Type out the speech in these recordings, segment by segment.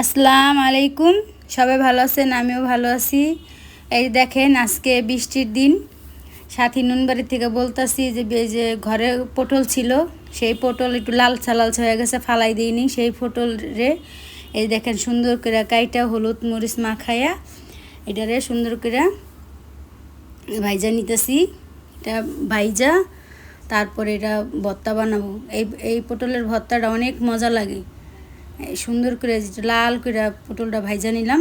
আসসালাম আলাইকুম। সবাই ভালো আছেন? আমিও ভালো আছি। এই দেখেন, আজকে বৃষ্টির দিন। সাথী নুনবাড়ি থেকে বলতাছি যে যে ঘরে পটল ছিল, সেই পটল একটু লাল লালচা হয়ে গেছে, ফালাই দিইনি। সেই পটল রে, এই দেখেন, সুন্দর করে কাইটা, হলুদ মরিচ মাখাইয়া এটারে সুন্দর করে ভাইজা নিতেছি। এটা ভাইজা, তারপরে এটা ভর্তা বানাবো। এই এই পটলের ভর্তাটা অনেক মজা লাগে। সুন্দর করে লাল করে পটলটা ভাইজা নিলাম।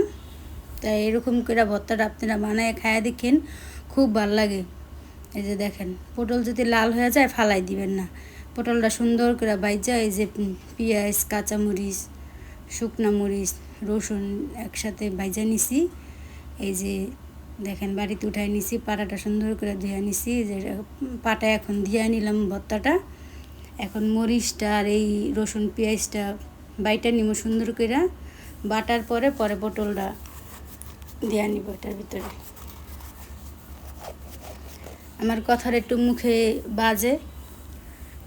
তাই এরকম করে ভর্তাটা আপনারা বানায় খায়া দেখেন, খুব ভালো লাগে। এই যে দেখেন, পটল যদি লাল হয়ে যায় ফালাই দিবেন না। পটলটা সুন্দর করে ভাইজা, এই যে পেঁয়াজ, কাঁচামরিচ, শুকনা মরিচ, রসুন একসাথে ভাইজা নিছি। এই যে দেখেন, বাড়িতে উঠাই নিছি, পাটাটা সুন্দর করে ধুয়ে নিছি। যে পাটা এখন ধুয়ে নিলাম ভর্তাটা। এখন মরিচটা আর এই রসুন, পেঁয়াজটা বাইটা নিব সুন্দর করে বাটার পরে পরে পটলটা দেওয়া নিব এটার ভিতরে। আমার কথার একটু মুখে বাজে,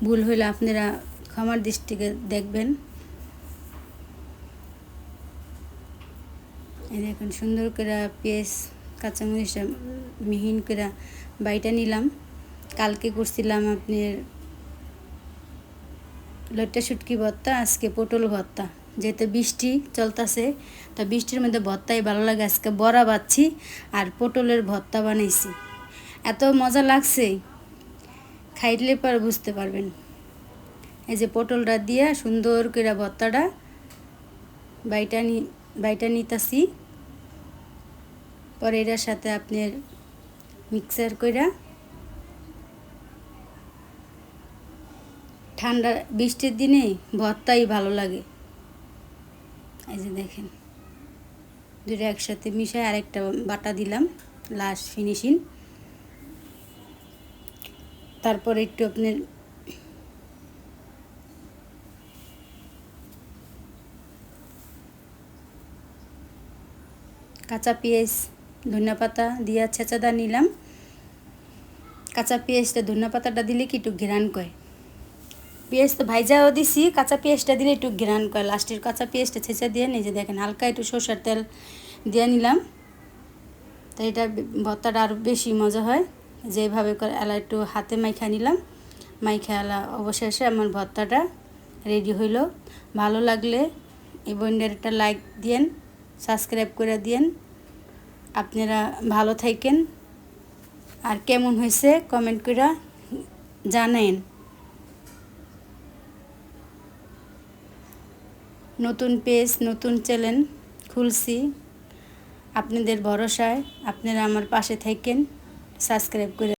ভুল হইলে আপনারা ক্ষমার দৃষ্টিকে দেখবেন। এই দেখুন, সুন্দর করে পেঁয়াজ কাঁচামরিচটা মিহিন করে বাইটা নিলাম। কালকে করছিলাম আপনার লইট্টা শুটকি ভর্তা, আজকে পটল ভর্তা। যেহেতু বৃষ্টি চলতেছে, তো বৃষ্টির মধ্যে ভর্তাই ভালো লাগে। আজকে বড়া বাচ্ছি আর পটলের ভর্তা বানাইছি। এত মজা লাগছে, খাইলে পর বুঝতে পারবেন। এই যে পটলটা দিয়া সুন্দর করে ভর্তাটা বাইটা নি, বাইটা নিতাছি। পরে এটার সাথে আপনার মিক্সার কইরা ঠান্ডা বৃষ্টির দিনে ভর্তাই ভালো লাগে। এই যে দেখেন দুটো একসাথে মিশাই আরেকটা বাটা দিলাম লাস্ট ফিনিশিং তারপর একটু আপনার কাঁচা পেঁয়াজ, ধনিয়া পাতা দিয়া ছেঁচাদা নিলাম। কাঁচা পেঁয়াজটা, ধনিয়া পাতাটা দিলে কি একটু ঘেরান কয় পেঁয়াজ তো ভাইজাও দিছি, কাঁচা পেঁয়াজটা দিলে একটু ঘেরান করে, লাস্টের কাঁচা পেঁয়াজটা ছেঁচা দিয়ে নিজে দেখেন হালকা একটু সর্ষের তেল দিয়ে নিলাম। তো এটা ভর্তাটা আরও বেশি মজা হয়, যেভাবে করে এলা একটু হাতে মাইখা নিলাম, মাইখা এলা অবশেষে আমার ভর্তাটা রেডি হইল। ভালো লাগলে এই বইন্ডার একটা লাইক দিয়েন সাবস্ক্রাইব করে দিয়েন। আপনারা ভালো থাকেন। আর কেমন হয়েছে কমেন্ট করে জানেন নতুন পেজ নতুন চ্যানেল খুলছি। আপনাদের ভরসায় আপনারা আমার পাশে থাকেন। সাবস্ক্রাইব করে